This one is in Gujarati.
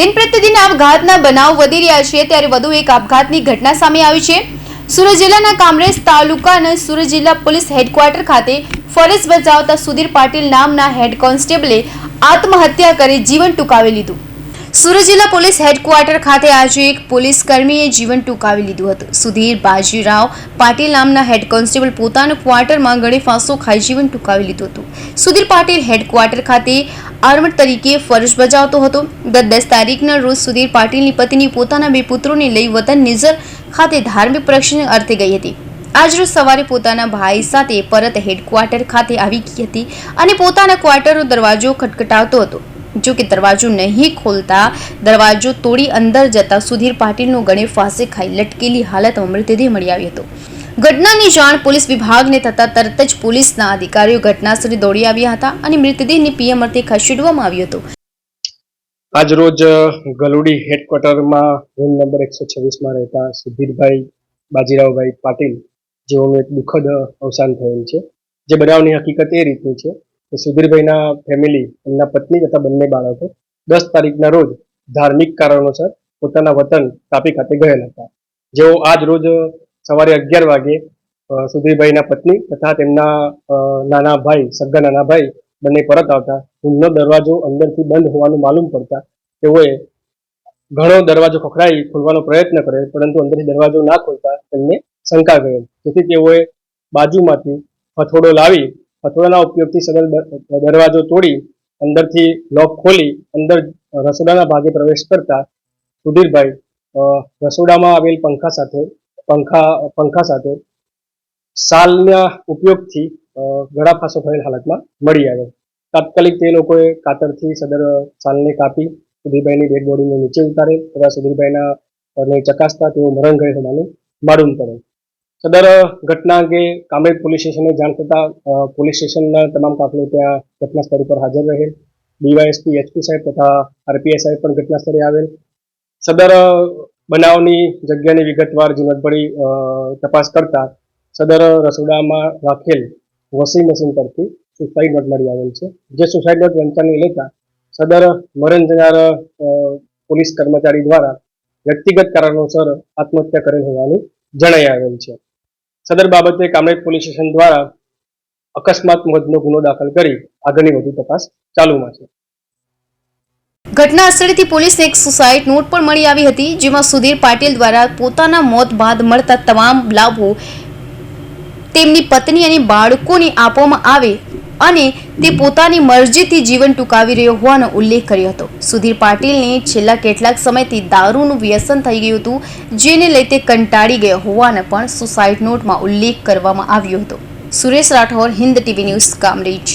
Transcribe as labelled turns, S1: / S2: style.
S1: દિન પ્રતિદિન આપઘાતના બનાવ વધી રહ્યા છે, ત્યારે વધુ એક આપઘાતની ઘટના સામે આવી છે. સુરત જિલ્લાના કામરેજ તાલુકાના સુરત જિલ્લા પોલીસ હેડક્વાર્ટર ખાતે ફરજ બજાવતા સુધીર પાટીલ નામના હેડ કોન્સ્ટેબલે આત્મહત્યા કરી જીવન ટૂંકાવી લીધું. સુરત જિલ્લા પોલીસ હેડક્વાર્ટર ખાતે આજે એક પોલીસ કર્મીએ જીવન ટૂંકાવી લીધું હતું. સુધીર બાજીરાવ પાટીલ નામના હેડ કોન્સ્ટેબલ પોતાના ક્વાર્ટરમાં ગળે ફાંસો ખાઈ જીવન ટૂંકાવી લીધું હતું. સુધીર પાટીલ હેડક્વાર્ટર ખાતે આર્મડ તરીકે ફરજ બજાવતો હતો. ગત દસ તારીખના રોજ સુધીર પાટીલની પત્ની પોતાના બે પુત્રોને લઈ વતન નિઝર ખાતે ધાર્મિક પ્રક્ષણ અર્થે ગઈ હતી. આજરોજ સવારે પોતાના ભાઈ સાથે પરત હેડક્વાર્ટર ખાતે આવી ગઈ હતી અને પોતાના ક્વાર્ટરનો દરવાજો ખટખટાવતો હતો. જો કે દરવાજો નહીં ખોલતા દરવાજો તોડી અંદર જતા સુધીર પાટીલનો ગળે ફાંસે ખાઈ લટકેલી હાલતમાં મૃતદેહ મળી આવ્યો હતો. ઘટનાની જાણ પોલીસ વિભાગને થતા તરત જ પોલીસના અધિકારીઓ ઘટનાસ્થળે દોડી આવ્યા હતા અને મૃતદેહને પીએમ અર્થે ખસેડવામાં આવ્યો હતો.
S2: આજ રોજ ગલુડી હેડક્વાર્ટરમાં રૂમ નંબર એકસો છવ્વીસમાં રહેતા સુધીરભાઈ બાજીરાવભાઈ પાટીલ, જેઓનું એક દુઃખદ અવસાન થયેલ છે. જે બનાવની હકીકત એ રીતની છે કે સુધીરભાઈના ફેમિલી એમના પત્ની તથા બંને બાળકો દસ તારીખના રોજ ધાર્મિક કારણોસર પોતાના વતન તાપી ખાતે ગયેલ હતા. જેઓ આજ રોજ સવારે અગિયાર વાગે સુધીરભાઈના પત્ની તથા તેમના નાના ભાઈ સગા નાના ભાઈ બંને પરત આવતા. રૂમનો દરવાજો અંદરથી બંધ હોવાનું માલુમ પડતા તેઓએ ઘણો દરવાજો ખખડાઈ ખોલવાનો પ્રયત્ન કર્યો, પરંતુ અંદરથી દરવાજો ના ખોલતા તેમને શંકા ગયો. જેથી તેઓએ બાજુમાંથી હથોડો લાવી, હથોડાના ઉપયોગથી સદલ દરવાજો તોડી, અંદરથી લોક ખોલી, અંદર રસોડાના ભાગે પ્રવેશ કરતા સુધીરભાઈ રસોડામાં આવેલ પંખા સાથે પંખા પંખા સાથે સાલના ઉપયોગથી ગળા ફાંસો થયેલ હાલતમાં મળી આવે તાત્કાલિક તે લોકોએ કાતરથી સદર સાલને કાપી સુધીરભાઈની ડેડ બોડીને નીચે ઉતારે તથા સુધીરભાઈના ને ચકાસતા તેઓ મરણ ગયે હોવાનું માલુમ કરે સદર ઘટના અંગે કામરેજ પોલીસ સ્ટેશને જાણ થતાં પોલીસ સ્ટેશનના તમામ કાફલો ત્યાં ઘટના સ્થળ ઉપર હાજર રહેલ. ડીવાયએસપી એચપી સાહેબ તથા આરપીઆઈ સાહેબ પણ ઘટના સ્થળે આવેલ. સદર બનાવની જગ્યાની વિગતવાર ઝીણવટભરી તપાસ કરતા સદર રસોડામાં રાખેલ વોશિંગ મશીન પરથી સુસાઇડ નોટ મળી આવેલ છે. જે સુસાઇડ નોટ વંચાને લેતા સદર મરણ જનાર પોલીસ કર્મચારી દ્વારા વ્યક્તિગત કારણોસર આત્મહત્યા કરેલ હોવાનું જણાઈ આવેલ છે. સદર બાબતે કામરેજ પોલીસ સ્ટેશન દ્વારા અકસ્માત મોતનો ગુનો દાખલ કરી આગળની વધુ તપાસ ચાલુમાં છે.
S1: ઘટના સ્થળેથી પોલીસને એક સુસાઇડ નોટ પણ મળી આવી હતી, જેમાં સુધીર પાટીલ દ્વારા પોતાના મોત બાદ મળતા તમામ લાભો તેમની પત્ની અને બાળકોને આપવામાં આવે અને તે પોતાની મરજીથી જીવન ટૂંકાવી રહ્યો હોવાનો ઉલ્લેખ કર્યો હતો. સુધીર પાટીલને છેલ્લા કેટલાક સમયથી દારૂનું વ્યસન થઈ ગયું હતું, જેને લઈ તે કંટાળી ગયો હોવાનો પણ સુસાઇડ નોટમાં ઉલ્લેખ કરવામાં આવ્યો હતો. Suresh Rathore Hind TV news, Kamrej.